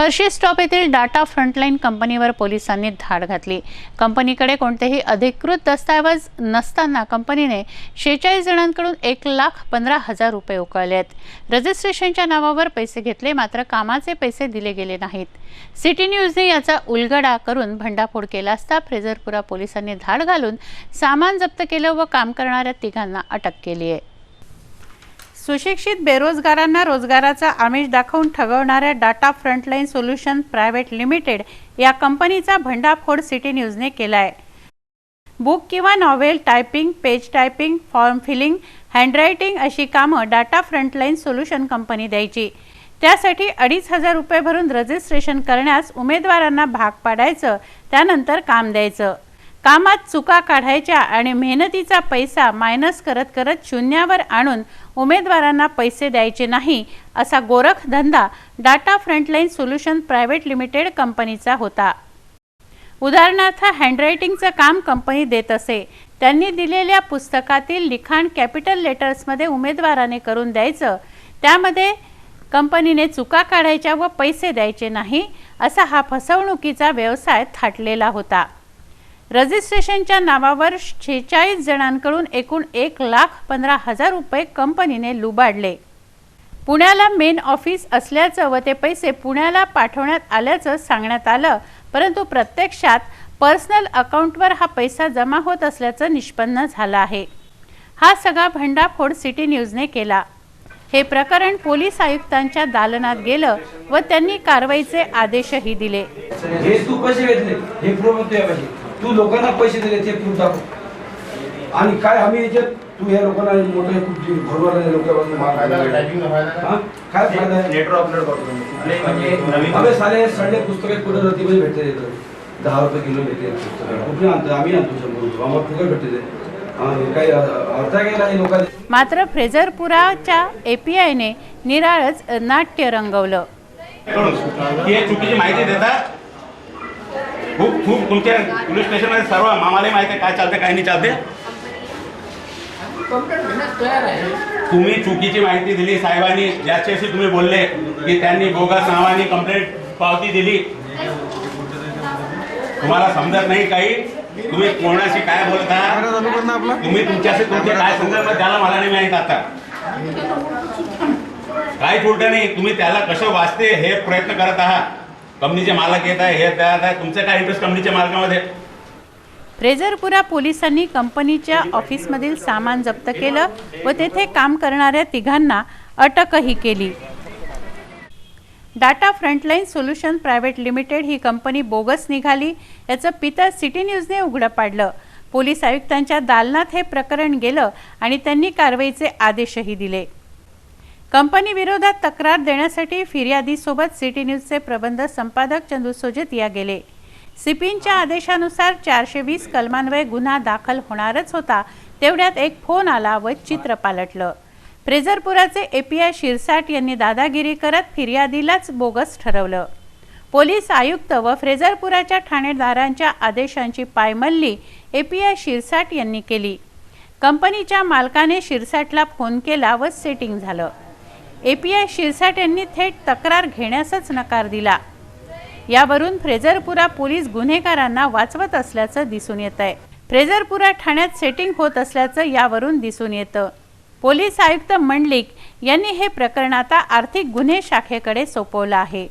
Harshi stop येथील data frontline कंपनीवर पोलिसांनी धाड घातली. कंपनीकडे कोणतेही अधिकृत दस्तऐवज नसताना कंपनीने शेहेचाळीस जणांकडून एक लाख पंधरा हजार रुपये उकळले आहेत. रजिस्ट्रेशनच्या नावावर पैसे घेतले मात्र कामाचे पैसे दिले गेले नाहीत. सिटी न्यूजने याचा उलगडा करून भंडाफोड केला असता फ्रेझरपुरा पोलिसांनी धाड घालून सामान जप्त केलं व काम करणाऱ्या तिघांना अटक केली आहे. सुशिक्षित बेरोजगारांना रोजगाराचा आमिष दाखवून ठगवणाऱ्या data frontline solution private limited या कंपनीचा भंडाफोड सिटी न्यूजने केला आहे बुक किंवा novel typing page typing form filling handwriting अशी कामं डाटा फ्रंटलाईन सोल्युशन कंपनी द्यायची. त्यासाठी अडीच हजार रुपये भरून रजिस्ट्रेशन करण्यास उमेदवारांना भाग पाडायचं त्यानंतर काम द्यायचं. कामात चुका काढायच्या आणि मेहनतीचा पैसा मायनस करत करत शून्यावर आणून उमेदवारांना पैसे द्यायचे नाही असा गोरखधंदा data frontline solution private limited कंपनीचा होता. उदाहरणार्थ हँडरायटिंगचं काम कंपनी देत असे. त्यांनी दिलेल्या पुस्तकातील लिखाण कॅपिटल लेटर्समध्ये उमेदवाराने करून द्यायचं. त्यामध्ये कंपनीने चुका काढायच्या व पैसे द्यायचे नाही असा हा फसवणुकीचा व्यवसाय थाटलेला होता. रजिस्ट्रेशनच्या नावावर शेहेचाळीस जणांकडून एकूण एक लाख पंधरा हजार रुपये कंपनीने लुबाडले. पुण्याला मेन ऑफिस असल्याचं व ते पैसे पुण्याला पाठवण्यात आल्याचं सांगण्यात आलं परंतु प्रत्यक्षात पर्सनल अकाउंटवर हा पैसा जमा होत असल्याचं निष्पन्न झालं आहे. हा सगळा भंडाफोड सिटी न्यूजने केला. हे प्रकरण पोलीस आयुक्तांच्या दालनात गेलं व त्यांनी कारवाईचे आदेशही दिले. हे तू हे लोकांना पैसे दिले ते प्रूफ दाखव आणि काय आम्ही याच्यात? तू या लोकांना मोठे खूप भरवलेल्या लोकांपासून? काय फायदा आहे? म्हणजे नवीन अबे साले सडले पुस्तक कुठे रतीमध्ये भेटते? येतं दहा रुपये किलो भेटते पुस्तकं कुठे आणतो आम्ही आणतो शंभर रुपये. आम्हाला फुकट भेटते मात्र फ्रेझरपुराच्या एपीआयने निराळच नाट्य रंगवलं. की हे चुकीची माहिती देतात. खूप खूप तुमच्या पोलीस स्टेशनमध्ये सर्व मामाले माहिती आहे काय चालते काय नाही चालते तुम्ही चुकीची माहिती दिली साहेबांनी ज्याच्याशी तुम्ही बोलले की त्यांनी बोगस नावाने कंप्लेंट पावती दिली. तुम्हाला समजत नाही काही? तुम्ही कोणाशी काय बोलता? तुम्ही तुमच्याशी तुमचे काय संदर्भ त्याला मला नाही माहीत आता. काही उलट नाही तुम्ही त्याला कसं वाचते हे प्रयत्न करत आहात? कंपनीचे मालक येत आहे हे त्यात आहे तुमचं काय इंटरेस्ट कंपनीच्या मालकामध्ये? फ्रेझरपुरा पोलिसांनी कंपनीच्या ऑफिसमधील सामान जप्त केलं व तेथे काम करणाऱ्या तिघांना अटकही केली. Data frontline solution private limited ही कंपनी बोगस निघाली याचं पितर सिटी न्यूजने उघडं पाडलं. पोलीस आयुक्तांच्या दालनात हे प्रकरण गेलं आणि त्यांनी कारवाईचे आदेशही दिले. कंपनी विरोधात तक्रार देण्यासाठी फिर्यादीसोबत सिटी न्यूजचे प्रबंध संपादक चंदू सोजतिया गेले सिपींच्या आदेशानुसार चारशे वीस कलमान्वये गुन्हा दाखल होणारच होता तेवढ्यात एक फोन आला व चित्र पालटलं. फ्रेझरपुराचे एपीआय शिरसाट यांनी दादागिरी करत फिर्यादीलाच बोगस ठरवलं. पोलीस आयुक्त व फ्रेझरपुराच्या ठाणेदारांच्या आदेशांची पायमल्ली एपीआय शिरसाट यांनी केली. कंपनीच्या मालकाने शिरसाटला फोन केला व सेटिंग झालं. एपीआय शिरसाट यांनी थेट तक्रार घेण्यासच नकार दिला. यावरून फ्रेझरपुरा पोलीस गुन्हेगारांना वाचवत असल्याचं दिसून येत आहे फ्रेझरपुरा ठाण्यात सेटिंग होत असल्याचं यावरून दिसून येतं. पोलीस आयुक्त मंडलिक यांनी हे प्रकरण आता आर्थिक गुन्हे शाखेकडे सोपवलं आहे.